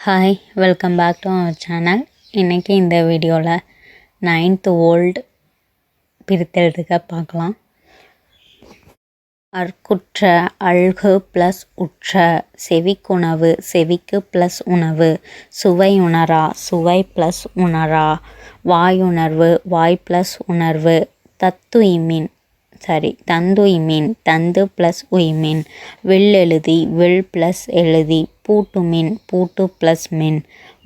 Hi welcome back to our channel இன்றைக்கி இந்த வீடியோவில் நைன்த்து ஓல்டு பிரித்தெழுதுக பார்க்கலாம். அற்குற்ற அழ்கு ப்ளஸ் உற்ற செவிக்குணவு செவிக்கு ப்ளஸ் உணவு சுவை உணரா சுவை ப்ளஸ் உணரா வாயுணர்வு வாய் ப்ளஸ் உணர்வு தத்துய்மின் சாரி தந்துய்மின் தந்து ப்ளஸ் மீன் வெள் எழுதி வில் ப்ளஸ் எழுதி பூட்டு மீன் பூட்டு ப்ளஸ் மின்.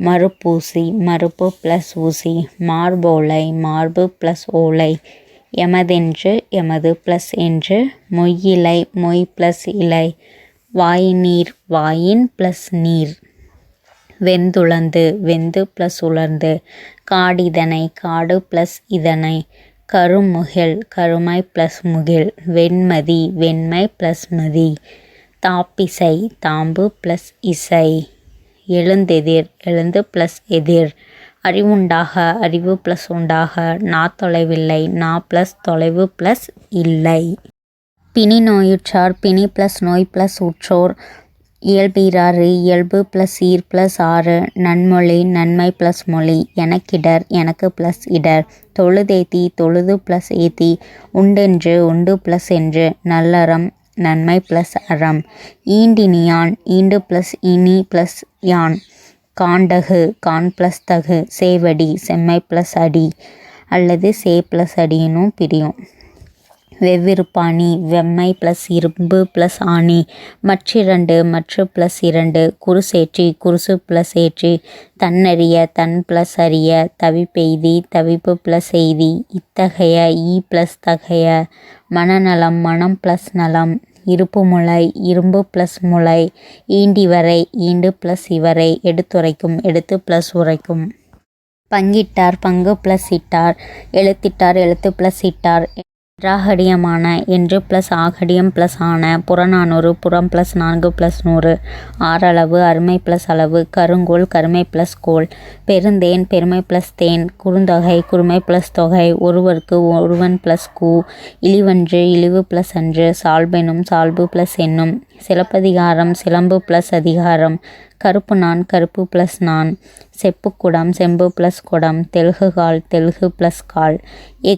மறுப்பூசி மறுப்பு ப்ளஸ் ஊசி. மார்போலை மார்பு ப்ளஸ் ஓலை. எமதென்று எமது ப்ளஸ் என்று. மொய்யிலை மொய் ப்ளஸ் இலை. வாய்நீர் வாயின் ப்ளஸ் நீர். வெந்துளந்து வெந்து ப்ளஸ் உலர்ந்து. காடிதனை காடு ப்ளஸ் இதனை. கருமுகில் கருமை ப்ளஸ் முகில் வெண்மதி வெண்மை ப்ளஸ் மதி தாப்பிசை தாம்பு ப்ளஸ் இசை எழுந்தெதிர் எழுந்து ப்ளஸ் எதிர் அறிவுண்டாக அறிவு ப்ளஸ் உண்டாக நா தொலைவில்லை நா ப்ளஸ் தொலைவு ப்ளஸ் இல்லை. பிணி நோயுற்றார் பிணி ப்ளஸ் நோய் ப்ளஸ் உற்றோர் இயல்பீராறு இயல்பு ப்ளஸ் ஈர் ப்ளஸ் ஆறு நன்மொழி நன்மை ப்ளஸ் மொழி எனக்கிடர் எனக்கு ப்ளஸ் இடர். தொழுதேத்தி தொழுது ப்ளஸ் ஏத்தி. உண்டென்று உண்டு ப்ளஸ் என்று. நல்லறம் நன்மை ப்ளஸ் அறம். ஈண்டினியான் ஈண்டு ப்ளஸ் இனி ப்ளஸ் யான். காண்டகு கான் ப்ளஸ் தகு. சேவடி செம்மை ப்ளஸ் அடி. அல்லது சே ப்ளஸ் அடியினும் பிரியும். வெவ்விருப்பாணி வெம்மை ப்ளஸ் இரும்பு ப்ளஸ் ஆணி மற்றிரண்டு மற்று ப்ளஸ் இரண்டு குருசேற்றி குருசு ப்ளஸ் ஏற்றி தன்னறிய தன் ப்ளஸ் அறிய தவிப்பெய்தி தவிப்பு ப்ளஸ் எய்தி இத்தகைய ஈ ப்ளஸ் தகைய மனநலம் மனம் ப்ளஸ் நலம் இருப்பு முளை இரும்பு ப்ளஸ் முளை ஈண்டி வரை ஈண்டு ப்ளஸ் இவரை எடுத்துரைக்கும் எடுத்து ப்ளஸ் உரைக்கும். பங்கிட்டார் பங்கு ப்ளஸ் இட்டார் எழுத்திட்டார் எழுத்து ப்ளஸ் இட்டார். நிராகடியமான என்று ப்ளஸ் ஆகடியம் ப்ளஸ் ஆன புறநானூறு புறம் ப்ளஸ் நான்கு ப்ளஸ் நூறு. ஆறளவு அருமை ப்ளஸ் அளவு கருங்கோல் கருமை ப்ளஸ் கோல் பெருந்தேன் பெருமை ப்ளஸ் தேன். குறுந்தொகை குறுமை ப்ளஸ் தொகை. ஒருவருக்கு ஒருவன் ப்ளஸ் கூ. இழிவன்று இழிவு ப்ளஸ் அன்று. சால்பெனும் சால்பு ப்ளஸ் என்னும். சிலப்பதிகாரம் சிலம்பு ப்ளஸ் அதிகாரம். கருப்பு நான் கருப்பு ப்ளஸ் நான். செப்புக்குடம் செம்பு ப்ளஸ் குடம். தெலுகு கால் தெலுகு ப்ளஸ் கால். எக்